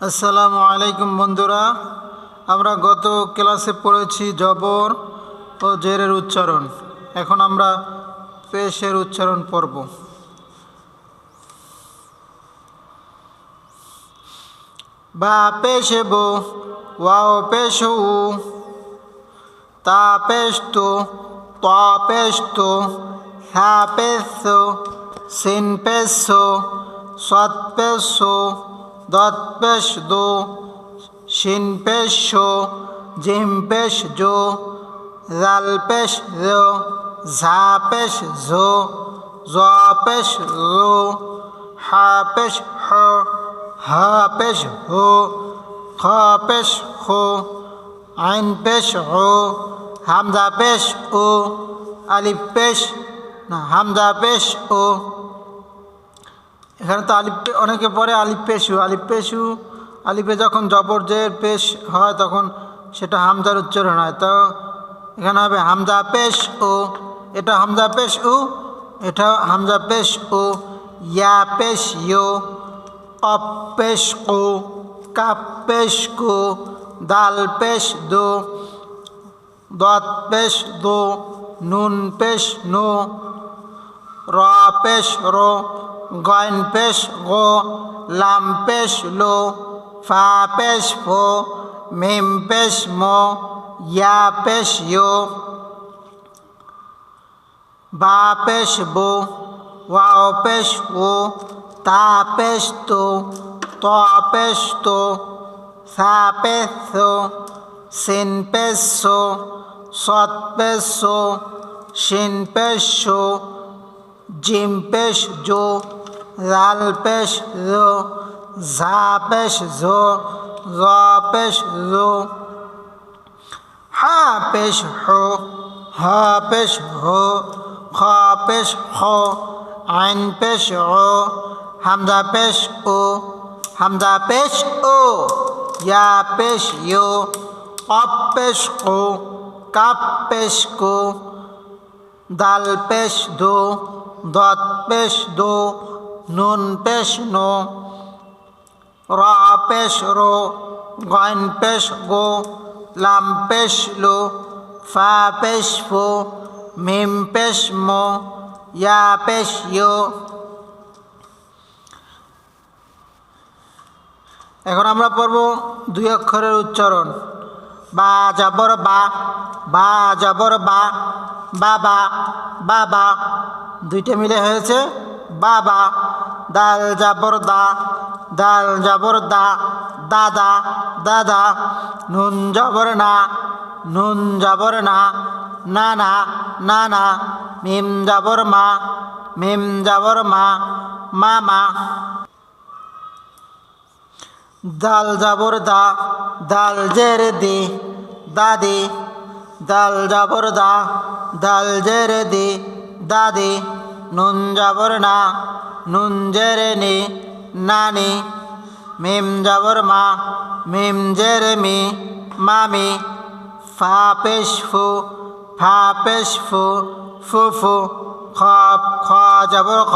আসসালামু আলাইকুম বন্ধুরা, আমরা গত ক্লাসে পড়েছি জবর ও জেরের উচ্চারণ। এখন আমরা পেশের উচ্চারণ পড়ব। বা পেশে বো ওয়াও পেশ উ তা পেশ তো ত পেশ তো হা পেশ সিন পেশ সৎ পেশ দত পেশ দো শিন পেশ জিম পেশ জো জাল পেশ জো ঝা পেশ ঝো জ পেশ জো হা পেশ হ হা পেশ হো খ পেশ খো আইন ও হামজা ও আলিফ না হামজা ও এখানে তো আলিফ পে- অনেকে পড়ে আলিফ পেশু। আলিফ পেশু, আলিফে যখন জবর পেশ হয় তখন সেটা হামজার উচ্চারণ হয়। তো এখানে হবে হামজা পেশ ও, এটা হামজা পেশ উ, এটা হামজা পেশ ও, ইয়া পেশ ইয়ো অপ পেশ কো, কাপ পেশ কো, দাল পেশ দো, দত পেশ দো, নুন পেশ নো, র পেশ রো গয়ন পেশ গো, লাম পেশ লো, ফা পেশ ফো, মিম পেশ মো, ইয়া পেশ ইয়ো। বা পেশ বো, ওয়াও পেশ ও, তা পেশ তো, ত পেশ তো, সা পেশ সিন পেশ সো পেশ শিন পেশ জিম পেশ জো। লাল পেশ জো ঝা পেশ জো জ পেশ জো হা পেশ হো হা পেশ হো খ পেশ হো আইন পেশ ও হামজা পেশ ও হামজা পেশ ও ইয়া পেশ ইয়ো অপ পেশ কো কাপ পেশ কো দাল পেশ দো দত পেশ দো নুন পেশ নো র পেশ রো গয়ন পেশ গো লাম পেশ লো ফা পেশ ফো মিম পেশ মো ইয়া পেশ ইয়ো এখন আমরা পড়ব দুই অক্ষরের উচ্চারণ। বা যাবর বা বা যাবর বা বাবা বাবা দুইটা মিলে হয়েছে। বাবা, দাল যাবর দা দাল যাবর দা দাদা দাদা, নুন যাবর না নুন যাবর না নানা নানা, মিম যাবর মা মিম যাবর মা মামা। দাল যাবর দা দাল জের দে দাদে। দাল যাবর দা দাল জের দে দাদে। নুন যাবর না, নুন জের নে, নানি। মিম যাবর মা, মিম জের মি, মামি। ফা পেশ ফু ফা পেশ ফু ফু ফু। খ খ যাবর খ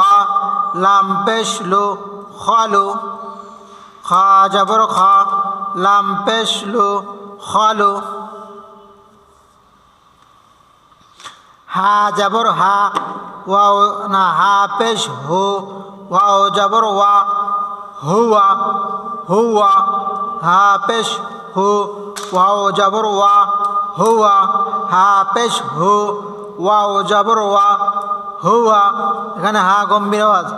লাম পেশ লু। খলু খ জবর খ লাম পেশ লু। খলু হা জবর হা ওয়াও না হা পেশ হু, ওয়াও জবর ওয়া, হুয়া হুয়া, হা পেশ হু, ওয়াও জবর ওয়া, হুয়া, হা পেশ হু, ওয়াও জবর ওয়া, হুয়া, এখানে হা গম্ভীর আওয়াজ,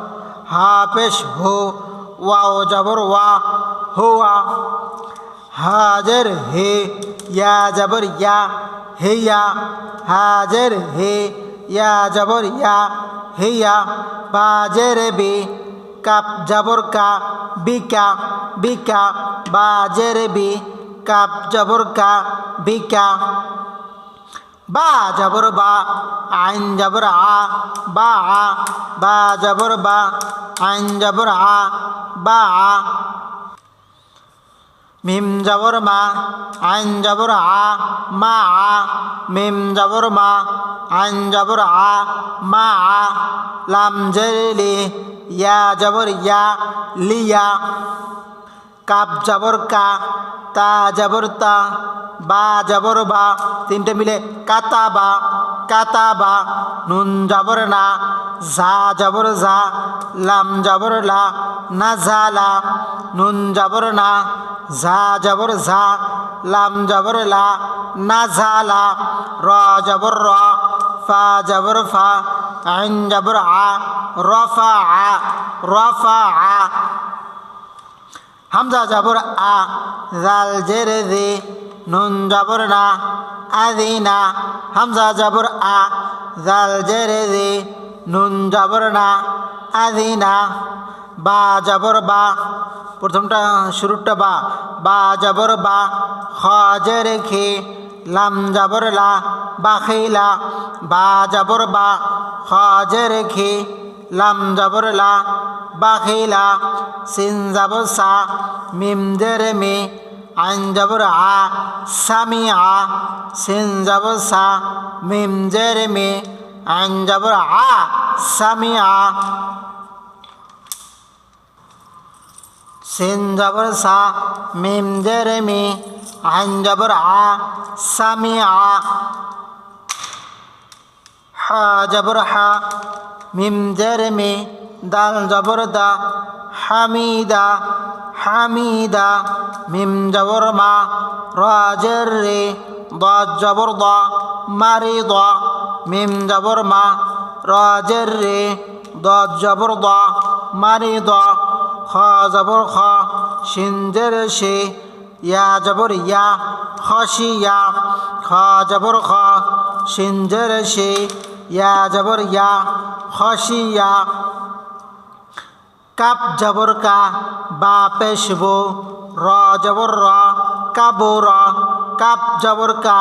হা পেশ হু, ওয়াও জবর ওয়া, হুয়া, হাজর হে, ইয়া জবর ইয়া হেয়া হাজর হে ইয়া জবর ইয়া হেয়া বাজের বে কাপ জবর কা বিকা বিকা বাজের বে কাপ জবর কা বিকা বা জবর বা, আইন জবর আ, বা আ, বা জবর বা, আইন জবর আ, বা আ মিম জবর মা, আইন জবর আ, মা আ, মিম জবর মা, আইন জবর আ, মা আ, লাম জেলি ইয়া জবর ইয়া লিয়া কাপ যাবর কা, তা যাবর তা, বা যাবর বা, তিনটে মিলে কাতা বা কাতা বা নুন যাবর না ঝা যাবর ঝা লাম যাবর লা, না ঝালা নুন যাবর না ঝা যাবর ঝা লাম যাবর লা, না ঝালা র যাবর র, ফা যাবর ফা, আইন যাবর আ রফা আ রফা আ। হামজা যাবর আ, জাল জেরে দে নুন যাবর না আদিনা হামজা যাবর আ, জাল জেরে দে নুন যাবর না আদিনা বা যাবর বা, প্রথমটা শুরুটা বা বা যাবর বা, খ জেরে খে, লাম যাবর লা বাখিলা বা যাবর বা, খ জেরে খে, লাম যাবর লা বাখিলা সিন যাবর সা, মিম জেরে মে আইন যাবর আ, সামি আ, সিন যাবর সা, মিম জেরে মে, আইন যাবর আ, সামি আ। সিন যাবর সা, মিম জেরে মে, আইন যাবর আ, সামি আ। হা যাবর হা, মিম জেরে মে, দাল যাবর দা হামিদা হামিদা মিম যাবর মা, রাজের রে দ যাবর দ, মারি দ। মিম যাবর মা, রাজের রে দ যাবর দ, মারি দ। খ যাবর খ, সিনজের সে, ইয়া যাবর ইয়া খসিয়া খ যাবর খ, সিনজের সে, ইয়া যাবর ইয়া খসিয়া কাপ জবর কা, বা পেশবো র জবর র কাবো র, কাপ জবর কা,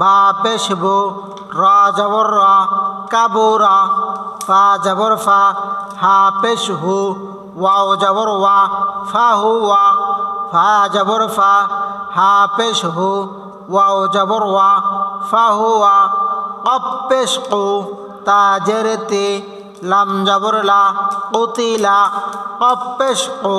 বা পেশবো র জবর র কাবো র, ফা জবর ফা, হা পেশ হু, ওয়াও জবর ওয়া, ফা হু ওয়া, ফা জবর ফা, হা পেশ হু, ওয়াও জবর ওয়া, ফা হু ওয়া কপ পেশ কু, তে লাম জবর লা কুতিলা কপেশ কু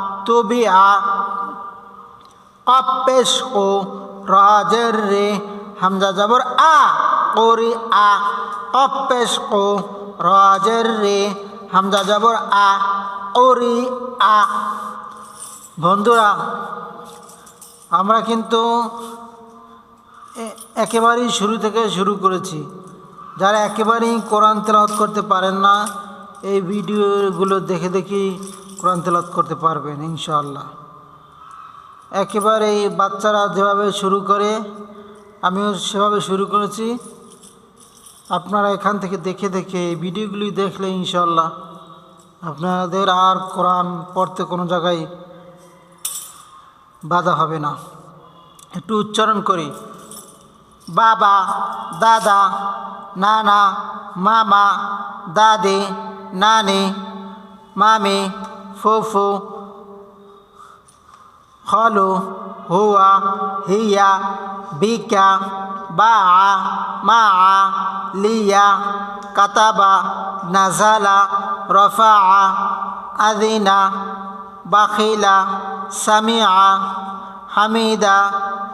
তুবি আ কপেশ কু রাজের রে হামজা জবর আ করি আ। কপেশ কু রাজের রে হামজা জবর আ, ওরি আ। বন্ধুরা, আমরা কিন্তু একেবারেই শুরু থেকে শুরু করেছি। যারা একেবারেই কোরআন তেলাওয়াত করতে পারেন না, এই ভিডিওগুলো দেখে দেখেই কোরআন তেলাওয়াত করতে পারবেন, ইনশাআল্লাহ। একেবারে এই বাচ্চারা যেভাবে শুরু করে, আমিও সেভাবে শুরু করেছি। আপনারা এখান থেকে দেখে দেখে এই ভিডিওগুলি দেখলে ইনশাল্লাহ আপনাদের আর কোরআন পড়তে কোনো জায়গায় বাধা হবে না। একটু উচ্চারণ করি। বাবা, দাদা, নানা, মামা, দাদি, নানি, মামি ফুফু খালু হুয়া হিয়া বিকা বা মা লিয়া কাতাবা নাজালা রফা আদিনা বাখিলা সামিয়া হামিদা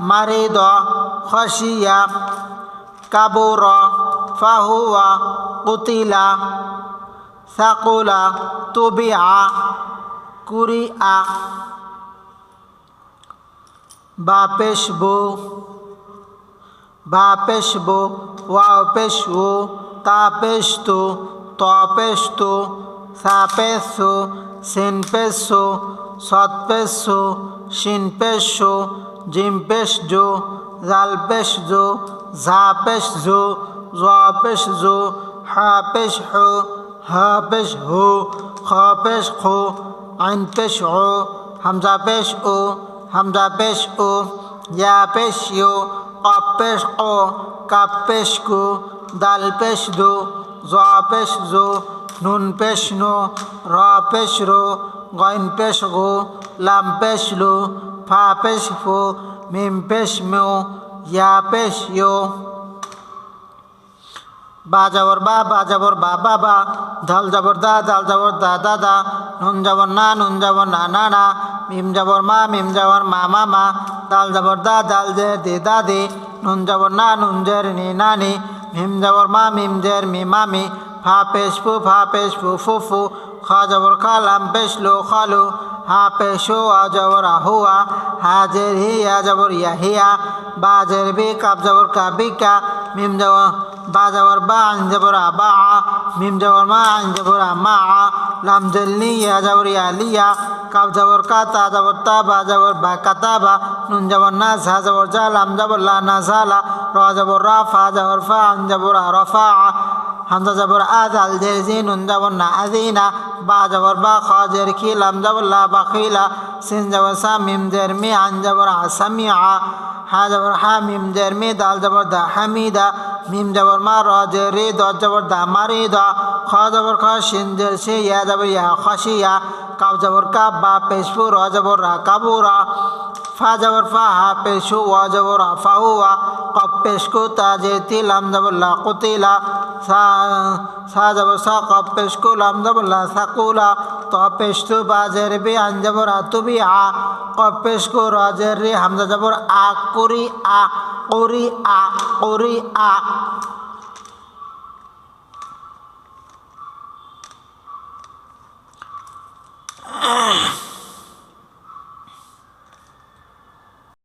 মারিদ খসিয়া কাবুর ফাহুয়া কুতিলা সাকুলা তুবিয়া কুরিয়া বা পেশবো বা পেশবো ওয়াও পেশবো তা পেশতো ত পেশতো সা পেশো সিন পেশো সৎ পেশো শিন পেশো জিম পেশজো জাল পেশজো ঝা পেশজো জ পেশজো হা পেশ হো, হা পেশ হো, খ পেশ খো আইন পেশ হো হামজা পেশ ও হামজা পেশ ও ইয়া পেশ ইউ কপ পেশ ও কাপ পেশ কু দাল পেশ দো জ জো নুন পেশ নো র পেশ রো গইন পেশ গো লাম পেশ লো ফা পেশ ফো মিম পেশ মো ইয়া পেশ ইয়ো। বা যাবর বা বা যাবর বা বাবা ধাল যাবর দা দাল যাবর দা দাদা নুন যাবর না, নুন যাবর না না না। মিম যাবর মা, মিম যাবর মা মা মা। দাল যাবর দা দাল জে দে দাদি নুন যাবর না, নুন জের নি নানি মিম যাবর মা, মিম জের মি মামি ফা, পেশ, ফু, ফা, পেশ, ফু ফু ফু। খা, যাবর, খা, লাম, পেশ, লো খালু হা, পেশো আ, যাবর আহুয়া হাজের হিয়া যাবর, ইয়া হিয়া বাজের বি কাপ, যাবর, কা বিকা মিম যাবর বা যাবর বা আন যাবর আ বা আ মিম যাবর মা আন যাবর আ মা আ লাম জল্লি ইয়া যাবর ইয়া লিয়া কাপ যাবর কা তা যাবর তা বা যাবর বা কাতা বা নুন যাবর না ঝা যাবর যা লাম যাবর লা না ঝালা র যাবর রা ফা যাবর ফা আন যাবর আ রফা আ হামজা যাবর আজাল জের জি নুন যাবর না আদিনা বা যাবর বা খ জের খি লাম যাবর লা বা খিলা সিন যাবর সা মিম আ মিম যাবর মা র রি দ যাবর দা মারি দ, খ যাবর খ সিন সি ইয়া যাবর ইয়া খসিয়া কাব যাবর কাব, বা পেশফু র যাবর রা কাবুরা ফা যাবর ফা, হা পেশু ওয়া যাবর আফা হুয়া কপ পেশকু তা জেতি লাম যাবর লা কুতিলা সা সা যাবর সা কপ পেশকু লাম যাবর লা সাকুলা ত পেশতু বা জের বি, আন যাবর আতুবি আ কপ পেশকু র জের রি হামজা যাবর আ কুরি আ কুরি আ কুরি আ